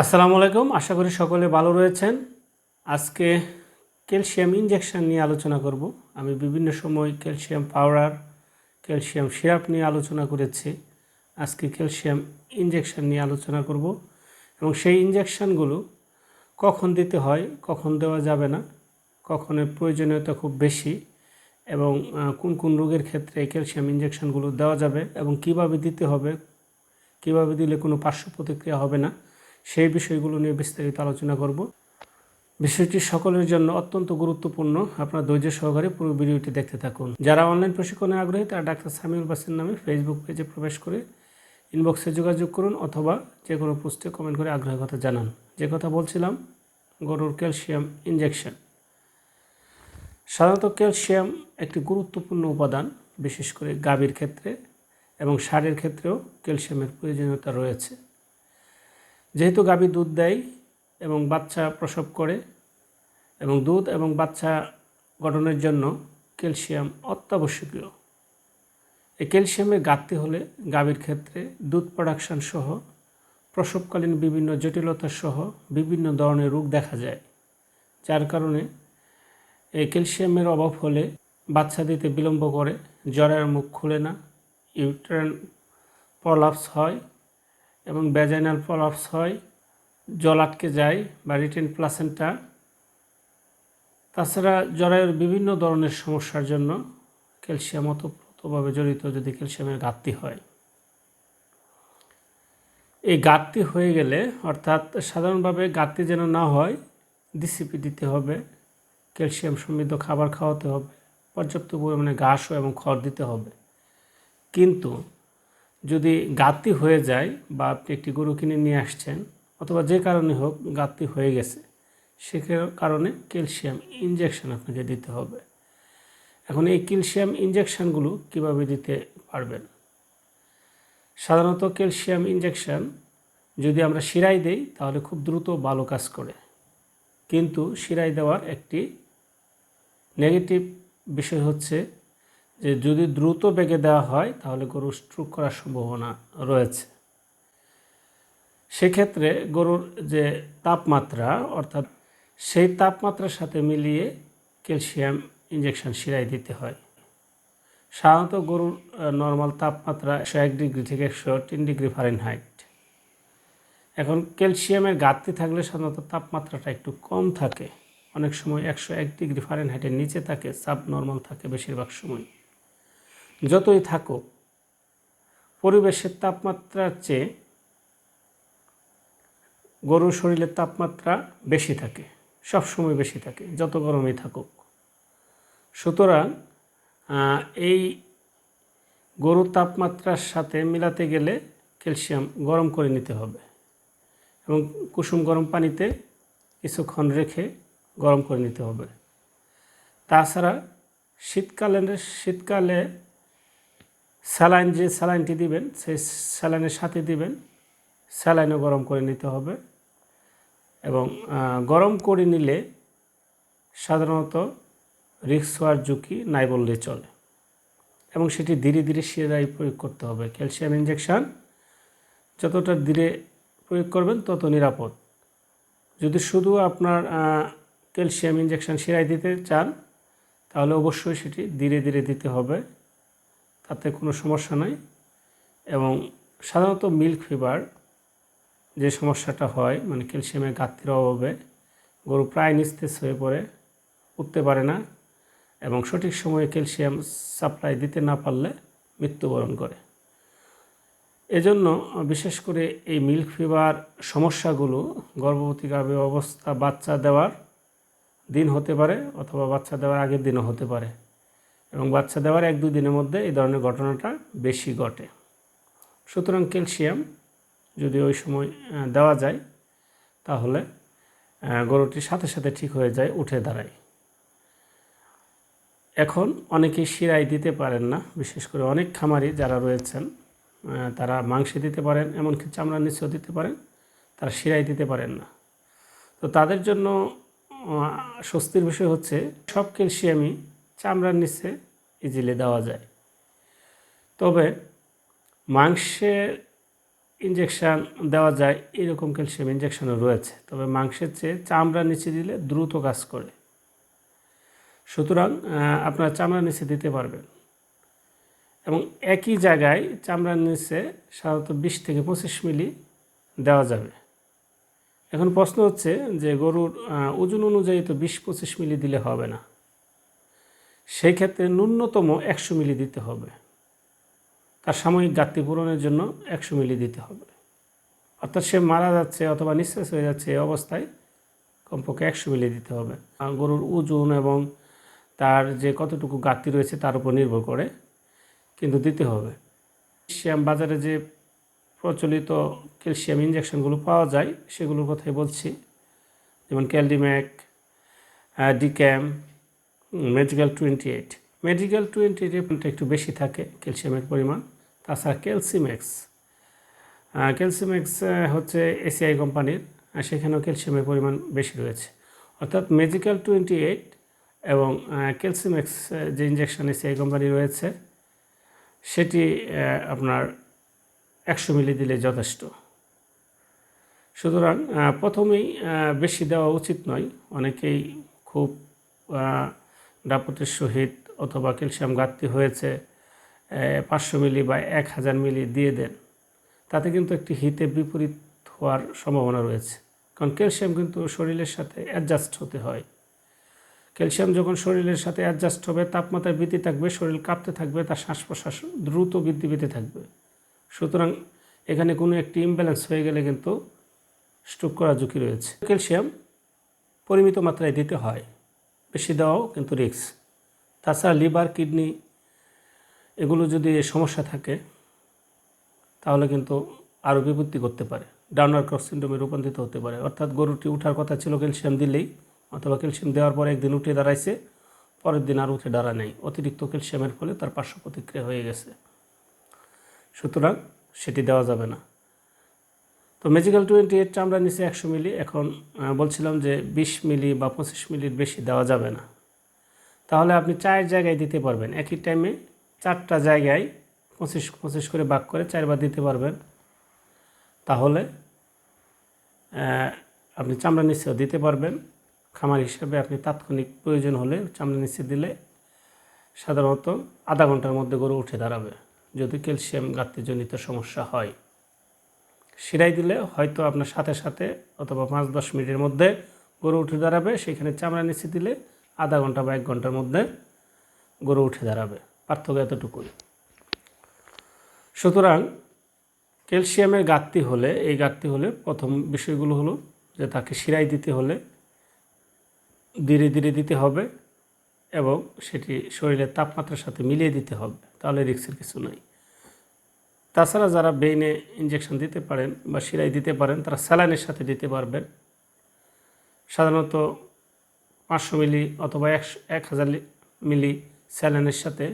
আসসালামু আলাইকুম। আশা করি সকলে ভালো রয়েছেন। আজকে ক্যালসিয়াম ইনজেকশন নিয়ে আলোচনা করব। আমি বিভিন্ন সময় ক্যালসিয়াম পাউডার, ক্যালসিয়াম সিরাপ নিয়ে আলোচনা করেছি। আজকে ক্যালসিয়াম ইনজেকশন নিয়ে আলোচনা করব এবং সেই ইনজেকশনগুলো কখন দিতে হয়, কখন দেওয়া যাবে না কখন এর প্রয়োজনীয়তা খুব বেশি এবং কোন কোন রোগের ক্ষেত্রে ক্যালসিয়াম ইনজেকশনগুলো দেওয়া যাবে এবং কীভাবে দিতে হবে, কীভাবে দিলে কোনো পার্শ্ব প্রতিক্রিয়া হবে না। সেই বিষয়গুলো নিয়ে বিস্তারিত আলোচনা করব। বিষয়টি সকলের জন্য অত্যন্ত গুরুত্বপূর্ণ। আপনার ধৈর্য সহকারে পুরো ভিডিওটি দেখতে থাকুন। যারা অনলাইন প্রশিক্ষণে আগ্রহী, তারা ডাক্তার সামিউল বাসির নামে ফেসবুক পেজে প্রবেশ করে ইনবক্সে যোগাযোগ করুন অথবা যে কোনো পোস্টে কমেন্ট করে আগ্রহের কথা জানান। যে কথা বলছিলাম, গরুর ক্যালসিয়াম ইনজেকশন সাধারণত ক্যালসিয়াম একটি গুরুত্বপূর্ণ উপাদান, বিশেষ করে গাভীর ক্ষেত্রে এবং সারের ক্ষেত্রেও ক্যালসিয়ামের প্রয়োজনীয়তা রয়েছে। যেহেতু গাভী দুধ দেয় এবং বাচ্চা প্রসব করে এবং দুধ এবং বাচ্চা গঠনের জন্য ক্যালসিয়াম অত্যাবশ্যকীয়। এই ক্যালসিয়ামের ঘাটতি হলে গাভীর ক্ষেত্রে দুধ প্রোডাকশন সহ প্রসবকালীন বিভিন্ন জটিলতা সহ বিভিন্ন ধরনের রোগ দেখা যায়, যার কারণে এই ক্যালসিয়ামের অভাব হলে বাচ্চা দিতে বিলম্ব করে, জ্বরের মুখ খুলে না ইউট্রেন প্রলাপস হয় এবং ভ্যাজাইনাল প্রলাপস হয়, জল আটকে যায় বা রিটেন প্লাসেন্টা তাছাড়া জরায়ুর বিভিন্ন ধরনের সমস্যার জন্য ক্যালসিয়াম ওতপ্রোতভাবে জড়িত যদি ক্যালসিয়ামের ঘাটতি হয়। এই ঘাটতি হয়ে গেলে, অর্থাৎ সাধারণভাবে ঘাটতি যেন না হয় ডিসিপি দিতে হবে, ক্যালসিয়াম সমৃদ্ধ খাবার খাওয়াতে হবে, পর্যাপ্ত পরিমাণে ঘাসও এবং খড় দিতে হবে। কিন্তু যদি ঘাটতি হয়ে যায় বা আপনি একটি গরু কিনে নিয়ে আসছেন, অথবা যে কারণে হোক ঘাটতি হয়ে গেছে, সে কারণে ক্যালসিয়াম ইনজেকশন আপনাকে দিতে হবে। এখন এই ক্যালসিয়াম ইনজেকশনগুলো কীভাবে দিতে পারবেন? সাধারণত ক্যালসিয়াম ইনজেকশন যদি আমরা শিরাই দেই, তাহলে খুব দ্রুত ভালো কাজ করে। কিন্তু শিরাই দেওয়ার একটি নেগেটিভ বিষয় হচ্ছে যে যদি দ্রুত বেগে দেওয়া হয়, তাহলে গরু স্ট্রোক করার সম্ভাবনা রয়েছে। সেক্ষেত্রে গরুর যে তাপমাত্রা, অর্থাৎ সেই তাপমাত্রার সাথে মিলিয়ে ক্যালসিয়াম ইঞ্জেকশন শিরায় দিতে হয়। সাধারণত গরুর নর্মাল তাপমাত্রা একশো এক ডিগ্রি থেকে একশো তিন ডিগ্রি ফারেনহাইট এখন ক্যালসিয়ামের ঘাটতি থাকলে সাধারণত তাপমাত্রাটা একটু কম থাকে। অনেক সময় একশো এক ডিগ্রি ফারেনহাইটের নিচে থাকে সাব নর্মাল থাকে বেশিরভাগ সময়। যতই থাকুক, পরিবেশের তাপমাত্রার চেয়ে গরুর শরীরের তাপমাত্রা বেশি থাকে সব সময় বেশি থাকে, যত গরমই থাকুক। সুতরাং এই গরুর তাপমাত্রার সাথে মিলাতে গেলে ক্যালসিয়াম গরম করে নিতে হবে এবং কুসুম গরম পানিতে কিছুক্ষণ রেখে গরম করে নিতে হবে। তাছাড়া শীতকালে শীতকালে স্যালাইন যে স্যালাইনটি দিবেন, সেই স্যালাইনের সাথে দিবেন। স্যালাইনও গরম করে নিতে হবে এবং গরম করে নিলে সাধারণত রিক্স হওয়ার ঝুঁকি নাই বললে চলে এবং সেটি ধীরে ধীরে শিরায় প্রয়োগ করতে হবে। ক্যালসিয়াম ইঞ্জেকশান যতটা ধীরে প্রয়োগ করবেন তত নিরাপদ। যদি শুধু আপনার ক্যালসিয়াম ইঞ্জেকশন শিরায় দিতে চান, তাহলে অবশ্যই সেটি ধীরে ধীরে দিতে হবে। তাতে কোনো সমস্যা নাই এবং সাধারণত মিল্ক ফিভার যে সমস্যাটা হয় মানে ক্যালসিয়ামের ঘাটতির অভাবে গরু প্রায় নিস্তেজ হয়ে পড়ে, উঠতে পারে না এবং সঠিক সময়ে ক্যালসিয়াম সাপ্লাই দিতে না পারলে মৃত্যুবরণ করে। এজন্য বিশেষ করে এই মিল্ক ফিভার সমস্যাগুলো গর্ভবতী গাভী অবস্থা বাচ্চা দেওয়ার দিন হতে পারে অথবা বাচ্চা দেওয়ার আগের দিনও হতে পারে। এবং বাচ্চা দেওয়ার এক দুই দিনের মধ্যে এই ধরনের ঘটনাটা বেশি ঘটে। সুতরাং ক্যালসিয়াম যদি ওই সময় দেওয়া যায়, তাহলে গরুটি সাথে সাথে ঠিক হয়ে যায়, উঠে দাঁড়ায়। এখন অনেকেই শিরাই দিতে পারেন না, বিশেষ করে অনেক খামারি যারা রয়েছেন তারা মাংসে দিতে পারেন, এমনকি চামড়া নিচেও দিতে পারেন, তারা শিরাই দিতে পারেন না। তো তাদের জন্য স্বস্তির বিষয় হচ্ছে, সব ক্যালসিয়ামই চামড়ার নিচে ইজিলি দেওয়া যায়। তবে মাংসের ইঞ্জেকশান দেওয়া যায়, এরকম ক্যালসিয়াম ইঞ্জেকশনও রয়েছে। তবে মাংসের চেয়ে চামড়া নিচে দিলে দ্রুত কাজ করে। সুতরাং আপনারা চামড়ার নিচে দিতে পারবেন। এবং একই জায়গায় চামড়ার নিচে সাধারণত বিশ থেকে পঁচিশ মিলি দেওয়া যাবে। এখন প্রশ্ন হচ্ছে যে গরুর ওজন অনুযায়ী তো বিশ পঁচিশ মিলি দিলে হবে না। সেই ক্ষেত্রে ন্যূনতম একশো মিলি দিতে হবে। তার সাময়িক ঘাটতি পূরণের জন্য একশো মিলি দিতে হবে। অর্থাৎ সে মারা যাচ্ছে অথবা নিঃশ্বাস হয়ে যাচ্ছে এই অবস্থায় কমপক্ষে একশো মিলি দিতে হবে। গরুর ওজন এবং তার যে কতটুকু ঘাটতি রয়েছে তার উপর নির্ভর করে কিন্তু দিতে হবে। ক্যালসিয়াম বাজারে যে প্রচলিত ক্যালসিয়াম ইঞ্জেকশনগুলো পাওয়া যায় সেগুলোর কথাই বলছি। যেমন ক্যালডিম্যাক ডিক্যাম medical twenty eight medical twenty এইটটা একটু বেশি থাকে ক্যালসিয়ামের পরিমাণ। তাছাড়া ক্যালসিম্যাক্স ক্যালসিম্যাক্স হচ্ছে এসিআই কোম্পানির সেখানেও ক্যালসিয়ামের পরিমাণ বেশি রয়েছে। অর্থাৎ মেজিক্যাল টোয়েন্টি এইট এবং ক্যালসিম্যাক্স যে ইঞ্জেকশন এসিআই কোম্পানি রয়েছে, সেটি আপনার একশো মিলি দিলে যথেষ্ট। সুতরাং প্রথমেই বেশি দেওয়া উচিত নয়। অনেকেই খুব আহ, ডাপতের সহিত অথবা ক্যালসিয়াম ঘাটতি হয়েছে পাঁচশো মিলি বা এক হাজার মিলি দিয়ে দেন। তাতে কিন্তু একটি হিতে বিপরীত হওয়ার সম্ভাবনা রয়েছে। কারণ ক্যালসিয়াম কিন্তু শরীরের সাথে অ্যাডজাস্ট হতে হয়। ক্যালসিয়াম যখন শরীরের সাথে অ্যাডজাস্ট হবে তাপমাত্রা বৃদ্ধি থাকবে শরীর কাঁপতে থাকবে তার শ্বাস প্রশ্বাস দ্রুত বৃদ্ধি পেতে থাকবে। সুতরাং এখানে কোনো একটি ইমব্যালেন্স হয়ে গেলে কিন্তু স্ট্রোক করার ঝুঁকি রয়েছে। ক্যালসিয়াম পরিমিত মাত্রায় দিতে হয়। বেশি দেওয়াও কিন্তু রিস্ক তাছাড়া লিভার কিডনি এগুলো যদি সমস্যা থাকে, তাহলে কিন্তু আরও বিপত্তি করতে পারে। ডাউনার ক্রস সিন্ড্রোমে রূপান্তরিত হতে পারে। অর্থাৎ গরুটি উঠার কথা ছিল ক্যালসিয়াম দিলেই, অথবা ক্যালসিয়াম দেওয়ার পর একদিন উঠে দাঁড়াইছে, পরের দিন আর উঠে দাঁড়া নেই। অতিরিক্ত ক্যালসিয়ামের ফলে তার পার্শ্ব প্রতিক্রিয়া হয়ে গেছে। সুতরাং সেটি দেওয়া যাবে না। তো মেজিক্যাল টোয়েন্টি এইট চামড়া নিচে একশো মিলি, এখন বলছিলাম যে বিশ মিলি বা পঁচিশ মিলির বেশি দেওয়া যাবে না। তাহলে আপনি চার জায়গায় দিতে পারবেন। একই টাইমে চারটা জায়গায় পঁচিশ পঁচিশ করে ভাগ করে চারবার দিতে পারবেন। তাহলে আপনি চামড়া নিচেও দিতে পারবেন। খামার হিসাবে আপনি তাৎক্ষণিক প্রয়োজন হলে চামড়া নিচে দিলে সাধারণত আধা ঘণ্টার মধ্যে গরু উঠে দাঁড়াবে। যদি ক্যালসিয়াম ঘাটতিজনিত সমস্যা হয়। শিরাই দিলে হয়তো আপনার সাথে সাথে অথবা পাঁচ দশ মিনিটের মধ্যে গরু উঠে দাঁড়াবে। সেখানে চামড়া নিচে দিলে আধা ঘণ্টা বা এক ঘণ্টার মধ্যে গরু উঠে দাঁড়াবে। পার্থক্য এতটুকুই। সুতরাং ক্যালসিয়ামের ঘাটতি হলে, এই ঘাটতি হলে প্রথম বিষয়গুলো হলো যে তাকে শিরাই দিতে হলে ধীরে ধীরে দিতে হবে এবং সেটি শরীরের তাপমাত্রার সাথে মিলিয়ে দিতে হবে। তাহলে রিক্সের কিছু নাই। তাছাড়া যারা বেইনে ইঞ্জেকশন দিতে পারেন বা শিরাই দিতে পারেন, তারা স্যালাইনের সাথে দিতে পারবেন। সাধারণত পাঁচশো মিলি অথবা একশো, এক হাজার মিলি স্যালাইনের সাথে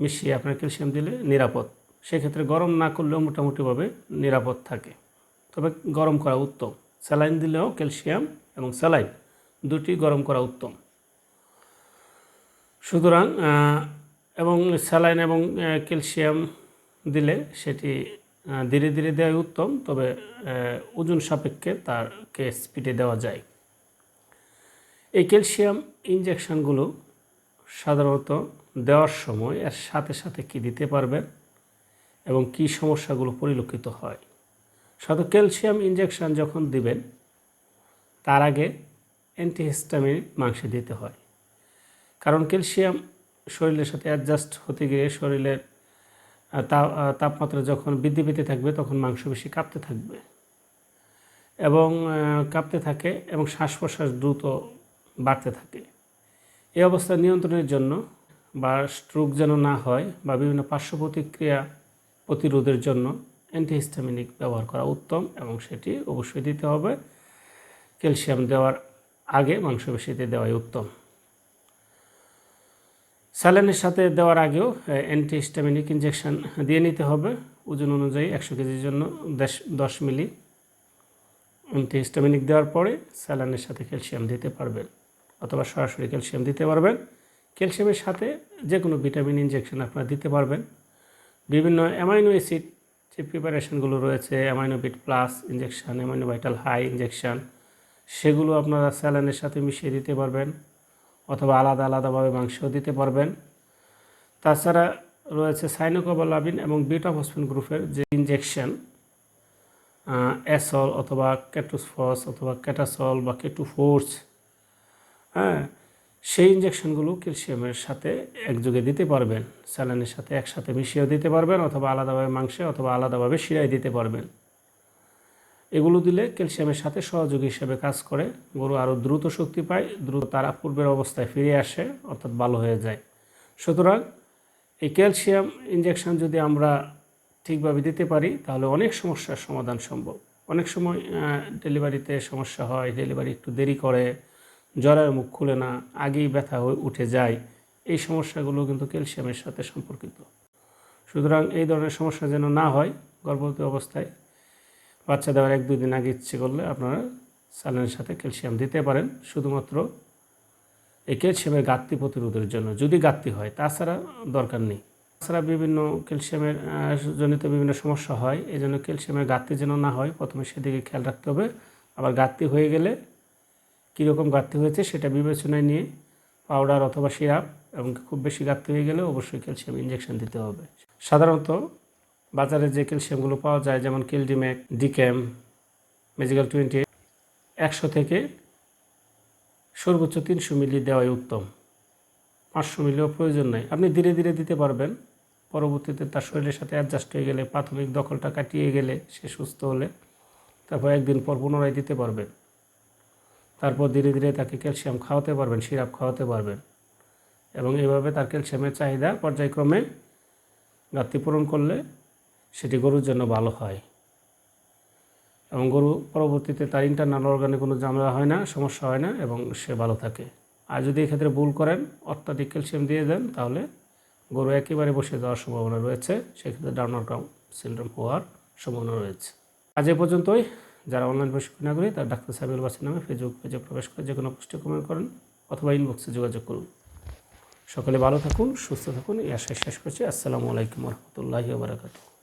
মিশিয়ে আপনার ক্যালসিয়াম দিলে নিরাপদ। সেক্ষেত্রে গরম না করলেও মোটামুটিভাবে নিরাপদ থাকে। তবে গরম করা উত্তম। স্যালাইন দিলেও ক্যালসিয়াম এবং স্যালাইন দুটি গরম করা উত্তম। সুতরাং এবং স্যালাইন এবং ক্যালসিয়াম দিলে সেটি ধীরে ধীরে দেওয়াই উত্তম, তবে ওজন সাপেক্ষে তারকে স্পিডে দেওয়া যায়। এই ক্যালসিয়াম ইঞ্জেকশানগুলো সাধারণত দেওয়ার সময় এর সাথে সাথে কি দিতে পারবেন এবং কি সমস্যাগুলো পরিলক্ষিত হয়? শত ক্যালসিয়াম ইঞ্জেকশন যখন দিবেন, তার আগে অ্যান্টিহিস্টামিন মাংসে দিতে হয়। কারণ ক্যালসিয়াম শরীরের সাথে অ্যাডজাস্ট হতে গিয়ে শরীরের তাপমাত্রা যখন বৃদ্ধি পেতে থাকবে, তখন মাংস বেশি কাঁপতে থাকবে। এবং কাঁপতে থাকে এবং শ্বাস প্রশ্বাস দ্রুত বাড়তে থাকে। এই অবস্থা নিয়ন্ত্রণের জন্য বা স্ট্রোক যেন না হয় বা বিভিন্ন পার্শ্ব প্রতিক্রিয়া প্রতিরোধের জন্য অ্যান্টিহিস্টামিনিক ব্যবহার করা উত্তম এবং সেটি অবশ্যই দিতে হবে। ক্যালসিয়াম দেওয়ার আগে মাংসপেশিতে দেওয়াই উত্তম। স্যালাইনের সাথে দেওয়ার আগেও অ্যান্টি অ্যান্টিহিস্টামিনিক ইঞ্জেকশন দিয়ে নিতে হবে। ওজন অনুযায়ী একশো কেজির জন্য দশ দশ মিলি অ্যান্টি অ্যান্টিহিস্টামিনিক দেওয়ার পরে স্যালাইনের সাথে ক্যালসিয়াম দিতে পারবেন অথবা সরাসরি ক্যালসিয়াম দিতে পারবেন। ক্যালসিয়ামের সাথে যে কোনো ভিটামিন ইঞ্জেকশন আপনারা দিতে পারবেন। বিভিন্ন অ্যামাইনো অ্যাসিড যে প্রিপারেশনগুলো রয়েছে Aminobit plus injection Aminovital high injection সেগুলো আপনারা স্যালাইনের সাথে মিশিয়ে দিতে পারবেন। অথবা আলাদা আলাদাভাবে মাংসও দিতে পারবেন। তাছাড়া রয়েছে সাইনোকোবালাবিন এবং বিটাফসফিন গ্রুপের যে ইঞ্জেকশন অ্যাসল অথবা ক্যাটোসফস অথবা ক্যাটাসল বা কেটুফোর্স হ্যাঁ সেই ইঞ্জেকশনগুলো ক্যালসিয়ামের সাথে একযোগে দিতে পারবেন। স্যালাইনের সাথে একসাথে মিশিয়েও দিতে পারবেন অথবা আলাদাভাবে মাংসে অথবা আলাদাভাবে শিরায় দিতে পারবেন। এগুলো দিলে ক্যালসিয়ামের সাথে সহযোগী হিসেবে কাজ করে। গরু আরও দ্রুত শক্তি পায়, দ্রুত তারা পূর্বের অবস্থায় ফিরে আসে, অর্থাৎ ভালো হয়ে যায়। সুতরাং এই ক্যালসিয়াম ইঞ্জেকশন যদি আমরা ঠিকভাবে দিতে পারি, তাহলে অনেক সমস্যার সমাধান সম্ভব। অনেক সময় ডেলিভারিতে সমস্যা হয়, ডেলিভারি একটু দেরি করে, জ্বরের মুখ খুলে না, আগেই ব্যথা হয়ে উঠে যায়, এই সমস্যাগুলো কিন্তু ক্যালসিয়ামের সাথে সম্পর্কিত। সুতরাং এই ধরনের সমস্যা যেন না হয়, গর্ভবতী অবস্থায় বাচ্চা দেওয়ার এক, দুই দিন আগে ইচ্ছে করলে আপনারা স্যালাইনের সাথে ক্যালসিয়াম দিতে পারেন। শুধুমাত্র এই ক্যালসিয়ামের ঘাটতি প্রতিরোধের জন্য। যদি ঘাটতি হয়, তাছাড়া দরকার নেই। তাছাড়া বিভিন্ন ক্যালসিয়ামের জনিত বিভিন্ন সমস্যা হয় এই জন্য ক্যালসিয়ামের ঘাটতি যেন না হয়, প্রথমে সেদিকে খেয়াল রাখতে হবে। আবার ঘাটতি হয়ে গেলে কীরকম ঘাটতি হয়েছে সেটা বিবেচনায় নিয়ে পাউডার অথবা সিরাপ এবং খুব বেশি ঘাটতি হয়ে গেলে অবশ্যই ক্যালসিয়াম ইঞ্জেকশন দিতে হবে। সাধারণত বাজারে যে ক্যালসিয়ামগুলো পাওয়া যায়, যেমন কিলডিম্যাক, ডিক্যাম মেজিক্যাল টোয়েন্টি, একশো থেকে সর্বোচ্চ তিনশো মিলি দেওয়াই উত্তম। পাঁচশো মিলিও প্রয়োজন নেই। আপনি ধীরে ধীরে দিতে পারবেন। পরবর্তীতে তার শরীরের সাথে অ্যাডজাস্ট হয়ে গেলে, প্রাথমিক দখলটা কাটিয়ে গেলে সে সুস্থ হলে তারপর একদিন পর পুনরায় দিতে পারবেন। তারপর ধীরে ধীরে তাকে ক্যালসিয়াম খাওয়াতে পারবেন, সিরাপ খাওয়াতে পারবেন। এবং এভাবে তার ক্যালসিয়ামের চাহিদা পর্যায়ক্রমে ঘাটতি পূরণ করলে সেটি গরুর জন্য ভালো হয়। এবং গরু পরবর্তীতে তার ইন্টারনাল অর্গানে কোনো ঝামেলা হয় না, সমস্যা হয় না এবং সে ভালো থাকে। আর যদি এক্ষেত্রে ভুল করেন, অত্যাধিক ক্যালসিয়াম দিয়ে দেন, তাহলে গরু একেবারে বসে যাওয়ার সম্ভাবনা রয়েছে। সেক্ষেত্রে ডাউনার কাম সিন্ড্রোম হওয়ার সম্ভাবনা রয়েছে। আজ এ পর্যন্তই। যারা অনলাইন প্রশিক্ষণ না করি তার ডাক্তার সাহেবুল বাসির নামে ফেসবুক পেজে প্রবেশ করে যে কোনো পোস্টে কমেন্ট করেন অথবা ইনবক্সে যোগাযোগ করুন। সকলে ভালো থাকুন, সুস্থ থাকুন। এই আশায় শেষ করছি। আসসালামু আলাইকুম রহমতুল্লাহি বারাকাতুহ।